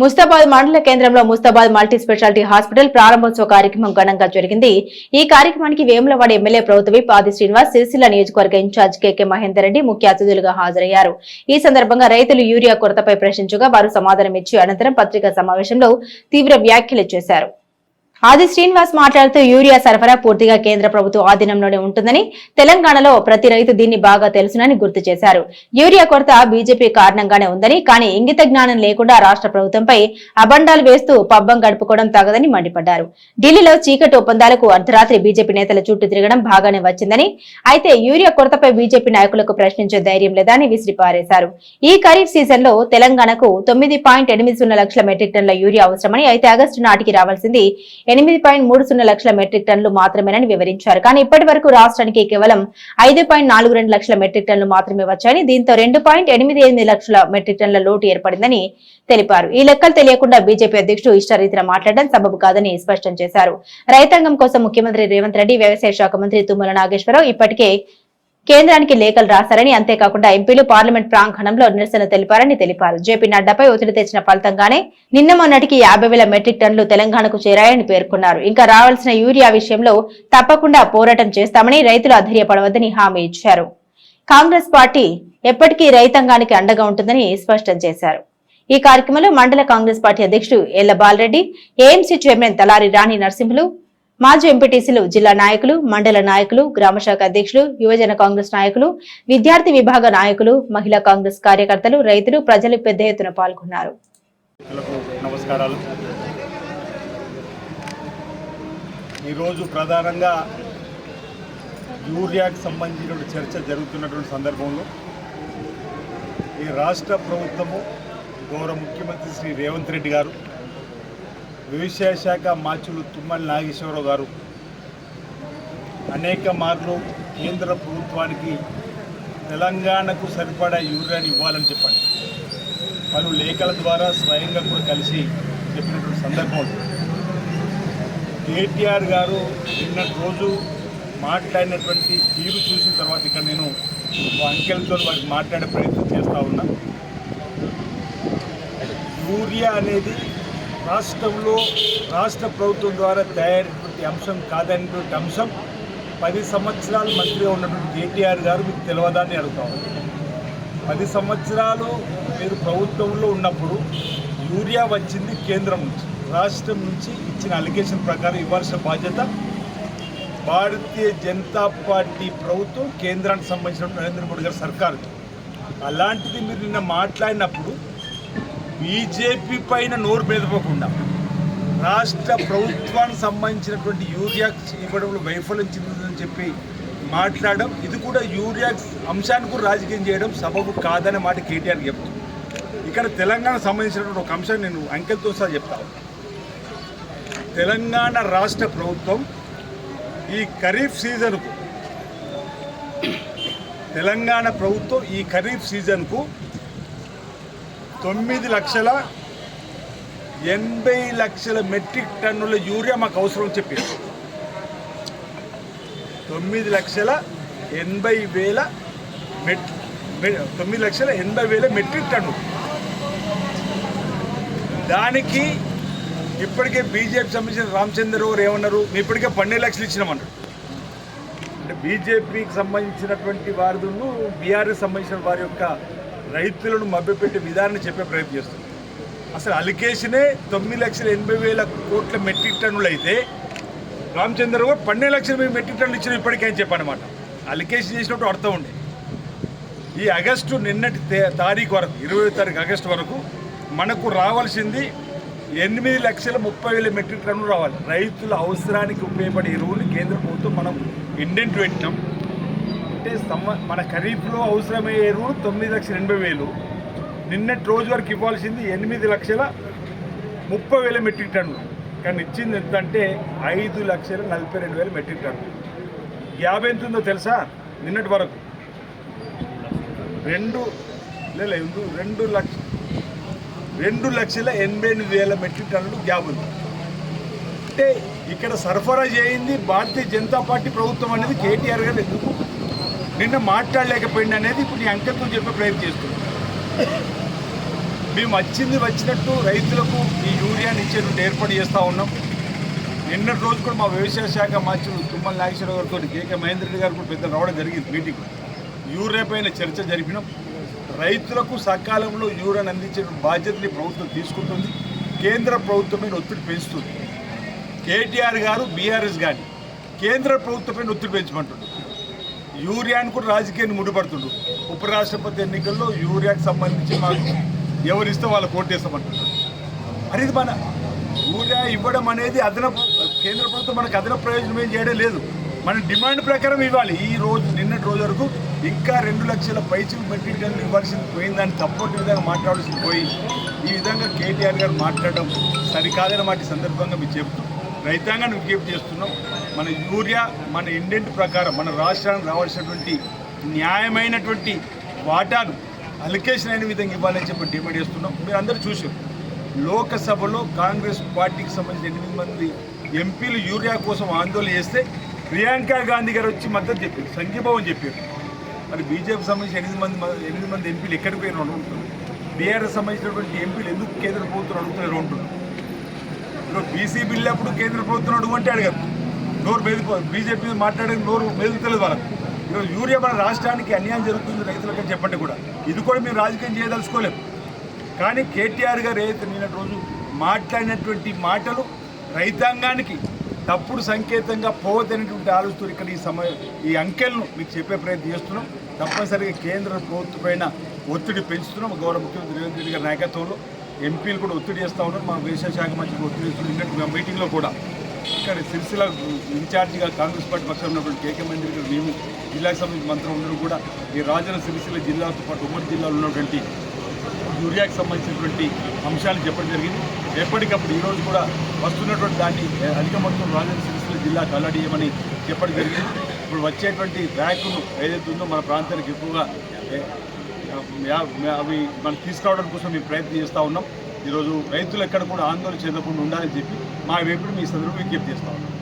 ముస్తాబాద్ మండల కేంద్రంలో Mustabad multi speciality hospital ప్రారంభోత్సవ కార్యక్రమం ఘనంగా జరిగింది. ఈ కార్యక్రమానికి వేములవాడ ఎమ్మెల్యే ప్రభుత్వ ఆది శ్రీనివాస్ సిరిసిల్ల నియోజకవర్గ ఇన్ఛార్జ్ కెకే మహేందర్ రెడ్డి ముఖ్య అతిథులుగా హాజరయ్యారు. ఈ సందర్భంగా రైతులు యూరియా కొరతపై ప్రశ్నించగా వారు సమాధానం ఇచ్చి అనంతరం పత్రికా సమావేశంలో తీవ్ర వ్యాఖ్యలు చేశారు. ఆది శ్రీనివాస్ మాట్లాడుతూ యూరియా సరఫరా పూర్తిగా కేంద్ర ప్రభుత్వ ఆధీనంలోనే ఉంటుందని తెలంగాణలో ప్రతి రైతు దీన్ని బాగా తెలుసునని గుర్తు చేశారు. యూరియా కొరత బీజేపీ కారణంగానే ఉందని కానీ ఇంగిత జ్ఞానం లేకుండా రాష్ట్ర ప్రభుత్వంపై అబండాలు వేస్తూ పబ్బం గడుపుకోవడం తగదని మండిపడ్డారు. ఢిల్లీలో చీకటి ఒప్పందాలకు అర్ధరాత్రి బీజేపీ నేతల చుట్టూ తిరగడం బాగానే వచ్చిందని అయితే యూరియా కొరతపై బీజేపీ నాయకులకు ప్రశ్నించే ధైర్యం లేదని విసిరిపారేశారు. ఈ ఖరీఫ్ సీజన్లో తెలంగాణకు తొమ్మిది పాయింట్ ఎనిమిది లక్షల మెట్రిక్ టన్ల యూరియా అవసరమని అయితే ఆగస్టు నాటికి రావాల్సింది ఎనిమిది పాయింట్ మూడు సున్నా లక్షల మెట్రిక్ టన్లు మాత్రమేనని వివరించారు. కానీ ఇప్పటి వరకు రాష్ట్రానికి కేవలం ఐదు పాయింట్ నాలుగు రెండు లక్షల మెట్రిక్ టన్లు మాత్రమే వచ్చాయని దీంతో రెండు పాయింట్ ఎనిమిది ఎనిమిది లక్షల మెట్రిక్ టన్ల లోటు ఏర్పడిందని తెలిపారు. ఈ లెక్కలు తెలియకుండా బీజేపీ అధ్యక్షుడు ఇష్టారీతిన మాట్లాడడం సబబు కాదని స్పష్టం చేశారు. రైతాంగం కోసం ముఖ్యమంత్రి రేవంత్ రెడ్డి వ్యవసాయ శాఖ మంత్రి తుమ్మల నాగేశ్వరరావు ఇప్పటికే కేంద్రానికి లేఖలు రాశారని అంతేకాకుండా ఎంపీలు పార్లమెంట్ ప్రాంగణంలో నిరసన తెలిపారని తెలిపారు. జేపీ నడ్డాపై ఒత్తిడి తెచ్చిన ఫలితంగానే నిన్న మొన్నటికి యాభై వేల మెట్రిక్ టన్నులు తెలంగాణకు చేరాయని పేర్కొన్నారు. ఇంకా రావాల్సిన యూరియా విషయంలో తప్పకుండా పోరాటం చేస్తామని రైతులు అధైర్యపడవద్దని హామీ ఇచ్చారు. కాంగ్రెస్ పార్టీ ఎప్పటికీ రైతాంగానికి అండగా ఉంటుందని స్పష్టం చేశారు. ఈ కార్యక్రమంలో మండల కాంగ్రెస్ పార్టీ అధ్యక్షుడు ఎల్ల బాలరెడ్డి ఏఎంసీ చైర్మన్ తలారి రాణి నరసింహులు మాజీ ఎంపీటీసీలు జిల్లా నాయకులు మండల నాయకులు గ్రామశాఖ అధ్యక్షులు యువజన కాంగ్రెస్ నాయకులు విద్యార్థి విభాగ నాయకులు మహిళా కాంగ్రెస్ కార్యకర్తలు రైతులు ప్రజలు పెద్ద ఎత్తున పాల్గొన్నారు. నమస్కారాలు. ఈరోజు ప్రధానంగా యూరియాకు సంబంధించిన చర్చ జరుగుతున్నటువంటి సందర్భంలో ఈ రాష్ట్ర ప్రభుత్వము గౌరవ ముఖ్యమంత్రి శ్రీ రేవంత్ రెడ్డి గారు వ్యవసాయ శాఖ మాచులు తుమ్మల నాగేశ్వరరావు గారు. అనేక మార్లు కేంద్ర ప్రభుత్వానికి తెలంగాణకు సరిపడా యూరియాని ఇవ్వాలని చెప్పండి. పలు లేఖల ద్వారా స్వయంగా కూడా కలిసి చెప్పినటువంటి సందర్భం కేటీఆర్ గారు నిన్నటి రోజు మాట్లాడినటువంటి తీరు చూసిన తర్వాత ఇక్కడ నేను అంకెలతో వారికి మాట్లాడే ప్రయత్నం చేస్తూ ఉన్నా. యూరియా అనేది రాష్ట్రంలో రాష్ట్ర ప్రభుత్వం ద్వారా తయారైనటువంటి అంశం కాదనేటువంటి అంశం పది సంవత్సరాలు మంత్రిగా ఉన్నటువంటి కేటీఆర్ గారు మీకు తెలియదాన్ని అడుగుతాం పది సంవత్సరాలు మీరు ప్రభుత్వంలో ఉన్నప్పుడు యూరియా వచ్చింది కేంద్రం నుంచి రాష్ట్రం నుంచి ఇచ్చిన అలిగేషన్ ప్రకారం ఇవ్వాల్సిన బాధ్యత. భారతీయ జనతా పార్టీ ప్రభుత్వం కేంద్రానికి సంబంధించిన నరేంద్ర మోడీ గారి సర్కారు అలాంటిది మీరు నిన్న మాట్లాడినప్పుడు బీజేపీ పైన నోరు మెదపకుండా రాష్ట్ర ప్రభుత్వానికి సంబంధించినటువంటి యూరియా ఇవ్వడంలో వైఫల్యం చెందుతుందని చెప్పి మాట్లాడడం ఇది కూడా యూరియా అంశాన్ని కూడా రాజకీయం చేయడం సభకు కాదనే మాట కేటీఆర్ చెప్తుంది ఇక్కడ తెలంగాణ సంబంధించినటువంటి ఒక అంశాన్ని నేను అంకెలతో సహా చెప్తాను తెలంగాణ రాష్ట్ర ప్రభుత్వం ఈ ఖరీఫ్ సీజన్కు తెలంగాణ ప్రభుత్వం ఈ ఖరీఫ్ సీజన్కు తొమ్మిది లక్షల ఎనభై లక్షల మెట్రిక్ టన్నుల యూరియా మాకు అవసరం అని చెప్పింది తొమ్మిది లక్షల ఎనభై వేల మెట్ మె- తొమ్మిది లక్షల ఎనభై వేల మెట్రిక్ టన్ను దానికి ఇప్పటికే బీజేపీ సంబంధించిన రామచంద్ర గారు ఏమన్నారు? మేము ఇప్పటికే పన్నెండు లక్షలు ఇచ్చినామన్నారు. అంటే బీజేపీకి సంబంధించినటువంటి వారి బీఆర్ఎస్ సంబంధించిన వారి యొక్క రైతులను మభ్యపెట్టే విధానాన్ని చెప్పే ప్రయత్నం చేస్తుంది. అసలు అలికేషనే తొమ్మిది లక్షల ఎనభై వేల కోట్ల మెట్రిక్ టన్నులు అయితే రామచంద్ర గారు పన్నెండు లక్షల మెట్రిక్ టన్నులు ఇచ్చిన ఇప్పటికే అని చెప్పనమాట. అలికేషన్ చేసినట్టు అర్థం ఉండే. ఈ ఆగస్టు నిన్నటి తే- తారీఖు వరకు ఇరవై తారీఖు ఆగస్టు వరకు మనకు రావాల్సింది ఎనిమిది లక్షల ముప్పై వేల మెట్రిక్ టన్నులు రావాలి. రైతుల అవసరానికి ఉపయోగపడే ఎరువులు కేంద్ర ప్రభుత్వం మనం ఇండెంట్ పెట్టినాం అంటే సమ్మ మన ఖరీఫ్లో అవసరమయ్యే ఎరువులు తొమ్మిది లక్షల ఎనభై వేలు. నిన్నటి రోజు వరకు ఇవ్వాల్సింది ఎనిమిది లక్షల ముప్పై వేల మెట్రిక్ టన్నులు. కానీ ఇచ్చింది ఎంత అంటే ఐదు లక్షల నలభై రెండు వేల మెట్రిక్ టన్నులు. గ్యాప్ ఎంత ఉందో తెలుసా? నిన్నటి వరకు. రెండు లేదు రెండు లక్ష రెండు లక్షల ఎనభై ఎనిమిది వేల మెట్రిక్ టన్నులు గ్యాప్ ఉంది. అంటే ఇక్కడ సరఫరా చేయింది భారతీయ జనతా పార్టీ ప్రభుత్వం అనేది కేటీఆర్ గారు ఎందుకు? నిన్న మాట్లాడలేకపోయింది అనేది ఇప్పుడు నీ అంకెతో చెప్పే ప్రయత్నం చేస్తున్నాం మేము వచ్చింది వచ్చినట్టు రైతులకు ఈ యూరియాని ఇచ్చేటువంటి ఏర్పాటు చేస్తూ ఉన్నాం. నిన్నటి రోజు కూడా మా వ్యవసాయ శాఖ మంత్రులు తుమ్మల నాగేశ్వర గారితో కేకే మహేందర్ రెడ్డి గారు కూడా పెద్ద రావడం జరిగింది మీటింగ్. యూరియా పైన చర్చ జరిపినాం. రైతులకు సకాలంలో యూరియాను అందించే బాధ్యతని ప్రభుత్వం తీసుకుంటుంది. కేంద్ర ప్రభుత్వం మీద ఒత్తిడి పెంచుతుంది. కేటీఆర్ గారు బీఆర్ఎస్ కానీ కేంద్ర ప్రభుత్వం ఒత్తిడి పెంచమంటుంది. యూరియాని కూడా రాజకీయాన్ని ముడిపడుతుండ్రు ఉపరాష్ట్రపతి ఎన్నికల్లో యూరియాకి సంబంధించి మాకు ఎవరిస్తే వాళ్ళకి ఓటేస్తామంటున్నారు మరి ఇది మన యూరియా ఇవ్వడం అనేది అదనపు కేంద్ర ప్రభుత్వం మనకు అదనపు ప్రయోజనం ఏం చేయడం లేదు. మన డిమాండ్ ప్రకారం ఇవ్వాలి. ఈ రోజు నిన్నటి రోజు వరకు ఇంకా రెండు లక్షల పైచిలు మెట్రిక్ టన్నులు ఇవ్వాల్సింది పోయిందని తప్పటి విధంగా మాట్లాడాల్సింది పోయి ఈ విధంగా కేటీఆర్ గారు మాట్లాడడం సరికాదని వాటి సందర్భంగా మీకు చెబుతూ రైతాంగాన్ని విజ్ఞప్తి చేస్తున్నాం. మన యూరియా మన ఇండెంట్ ప్రకారం మన రాష్ట్రానికి రావాల్సినటువంటి న్యాయమైనటువంటి వాటాను అలికేషన్ అయిన విధంగా ఇవ్వాలని చెప్పి డిమాండ్ చేస్తున్నాం. మీరు అందరూ చూసారు లోకసభలో కాంగ్రెస్ పార్టీకి సంబంధించిన ఎనిమిది మంది ఎంపీలు యూరియా కోసం ఆందోళన చేస్తే ప్రియాంక గాంధీ గారు వచ్చి మద్దతు చెప్పారు. సంఘీభావం చెప్పారు. మరి బీజేపీ సంబంధించిన ఎనిమిది మంది ఎనిమిది మంది ఎంపీలు ఎక్కడికి పోయిన అడుగుతున్నారు బీఆర్ఎస్ సంబంధించినటువంటి ఎంపీలు ఎందుకు కేంద్రం పోతున్నారు అడుగుతున్నారు ఉంటున్నారు ఇప్పుడు బీసీ బిల్లు అప్పుడు కేంద్ర ప్రభుత్వం అడుగుంటే అడిగారు. నోరు మెదిపో బీజేపీ మాట్లాడేది నోరు మెదుగుతలేదు వాళ్ళకి. ఈరోజు యూరియా మన రాష్ట్రానికి అన్యాయం జరుగుతుంది రైతులకి చెప్పండి కూడా. ఇది కూడా మేము రాజకీయం చేయదలుచుకోలేము కానీ కేటీఆర్ గారు ఏదైతే నిన్నటి రోజు మాట్లాడినటువంటి మాటలు రైతాంగానికి తప్పుడు సంకేతంగా పోవద్దనేటువంటి ఆలోచన ఇక్కడ ఈ సమయ ఈ అంకెలను మీకు చెప్పే ప్రయత్నం చేస్తున్నాం. తప్పనిసరిగా కేంద్ర ప్రభుత్వం పైన ఒత్తిడి పెంచుతున్నాం. గౌరవ ముఖ్యమంత్రి రేవంత్ రెడ్డి గారి నాయకత్వంలో ఎంపీలు కూడా ఒత్తిడి చేస్తూ ఉన్నారు. మా వ్యవసాయ శాఖ మంత్రి ఒత్తిడి చేస్తున్నారు. నిన్నటి మా మీటింగ్లో కూడా ఇక్కడ సిరిసిల్ల ఇన్ఛార్జిగా కాంగ్రెస్ పార్టీ పక్షం ఉన్నటువంటి కేకే మంత్రి గారు మేము జిల్లాకు సంబంధించిన మంత్రులు ఉండడం కూడా ఈ రాజన సిరిసిల్ల జిల్లాతో పాటు ఉమ్మడి జిల్లాలో ఉన్నటువంటి యూరియాకి సంబంధించినటువంటి అంశాలు చెప్పడం జరిగింది. ఎప్పటికప్పుడు ఈరోజు కూడా వస్తున్నటువంటి దాన్ని అధిక మొత్తం రాజన సిరిసిల్ల జిల్లాకు కల్లడియమని చెప్పడం జరిగింది. ఇప్పుడు వచ్చేటువంటి ర్యాకును ఏదైతే ఉందో మన ప్రాంతానికి ఎక్కువగా అవి మనం తీసుకురావడం కోసం మేము ప్రయత్నం చేస్తూ ఉన్నాం. ఈరోజు రైతులు ఎక్కడ కూడా ఆందోళన చెందకుండా ఉండాలని చెప్పి మా వైపు మీ సందర్భంగా విజ్ఞప్తి చేస్తూ ఉన్నాం.